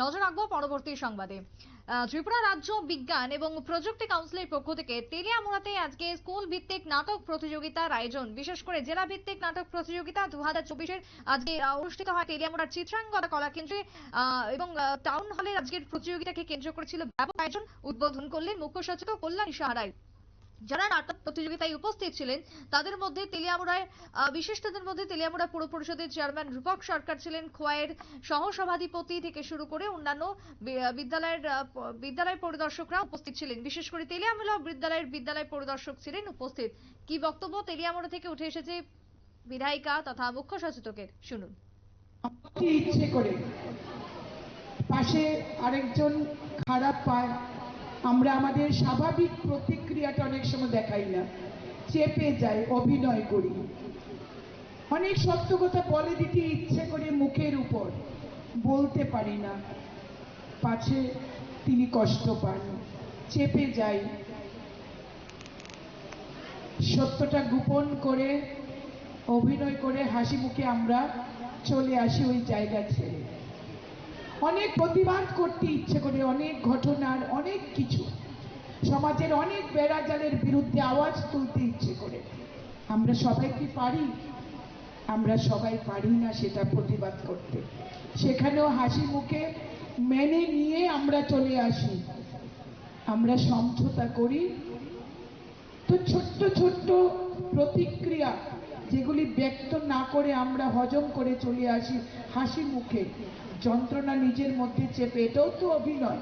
নজর রাখব পরবর্তী সংবাদে। ত্রিপুরা রাজ্য বিজ্ঞান এবং প্রযুক্তি কাউন্সিলের পক্ষ থেকে তেলিয়ামুড়াতে আজকে স্কুল ভিত্তিক নাটক প্রতিযোগিতার আয়োজন। বিশেষ করে জেলা ভিত্তিক নাটক প্রতিযোগিতা দু হাজার আজকে অনুষ্ঠিত হয় তেলিয়ামুড়ার চিত্রাঙ্গদা কলা কেন্দ্রে এবং টাউন হলের আজকের প্রতিযোগিতাকে কেন্দ্র করে ছিল ব্যাপক আয়োজন, উদ্বোধন করলেন মুখ্য সচেতক কল্যাণ সাহারাই যারা নাটক প্রতিযোগিতায় উপস্থিত ছিলেন, তাদের মধ্যে তেলিয়ামুড়ায় বিশিষ্টদের মধ্যে তেলিয়ামুড়া পুর পরিষদের চেয়ারম্যান রূপক সরকার ছিলেন। খোয়াইয়ের সহসভাধিপতি থেকে শুরু করে অন্যান্য বিদ্যালয়ের বিদ্যালয় পরিদর্শকরা উপস্থিত ছিলেন। বিশেষ করে তেলিয়ামুড়া বিদ্যালয়ের বিদ্যালয় পরিদর্শক ছিলেন উপস্থিত। কি বক্তব্য তেলিয়ামুড়া থেকে উঠে এসেছে বিধায়িকা তথা মুখ্য সচেতকের? শুনুন। পাশে আরেকজন খারাপ পায় আমরা আমাদের স্বাভাবিক প্রতিক্রিয়াটা অনেক সময় দেখাই না। চেপে যাই, অভিনয় করি। অনেক সত্য কথা বলে দিতে ইচ্ছে করে মুখের উপর। বলতে পারি না। পাছে তিনি কষ্ট পান। চেপে যাই। সত্যটা গোপন করে, অভিনয় করে হাসি মুখে আমরা চলে আসি ওই জায়গা ছেড়ে। অনেক প্রতিবাদ করতে ইচ্ছে করে, অনেক ঘটনার অনেক কিছু। সমাজের অনেক বেড়াজালের বিরুদ্ধে আওয়াজ তুলতে ইচ্ছে করে। আমরা সবাই কি পারি? আমরা সবাই পারি না সেটা প্রতিবাদ করতে। সেখানেও হাসি মুখে মেনে নিয়ে আমরা চলে আসি। আমরা সমঝোতা করি। তো ছোট্ট ছোট্ট প্রতিক্রিয়া যেগুলি ব্যক্ত না করে আমরা হজম করে চলে আসি হাসি মুখে। যন্ত্রণা নিজের মধ্যে চেপে, এটাও তো অভিনয়।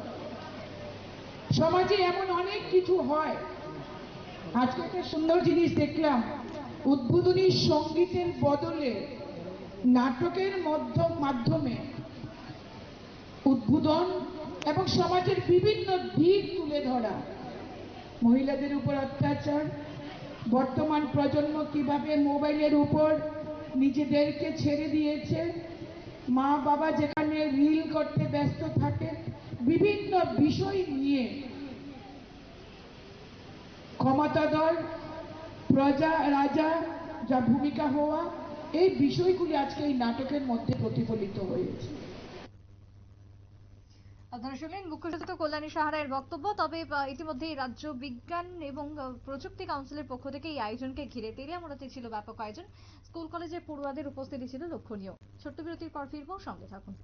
সমাজে এমন অনেক কিছু হয়। আজকে একটা সুন্দর জিনিস দেখলাম। উদ্বোধনী সঙ্গীতের বদলে নাটকের মধ্য, মাধ্যমে উদ্বোধন এবং সমাজের বিভিন্ন দিক তুলে ধরা। মহিলাদের উপর অত্যাচার, বর্তমান প্রজন্ম কীভাবে মোবাইলের উপর নিজেদেরকে ছেড়ে দিয়েছে মা বাবা যেখানে রিল করতে ব্যস্ত থাকে, বিভিন্ন বিষয় নিয়ে। ক্ষমতাধর প্রজা, রাজা, যা ভূমিকা হওয়া, এই বিষয়গুলি আজকে এই নাটকের মধ্যে প্রতিফলিত হয়েছে। শুনলেন মুখ্য সচেতক কল্যাণী সাহারায়ের বক্তব্য। তবে ইতিমধ্যে রাজ্য বিজ্ঞান এবং প্রযুক্তি কাউন্সিলের পক্ষ থেকে এই আয়োজনকে ঘিরে তেলিয়ামুড়াতে ছিল ব্যাপক আয়োজন। স্কুল কলেজের পড়ুয়াদের উপস্থিতি ছিল লক্ষণীয়। ছোট্ট বিরতির পর ফিরব, সঙ্গে থাকুন।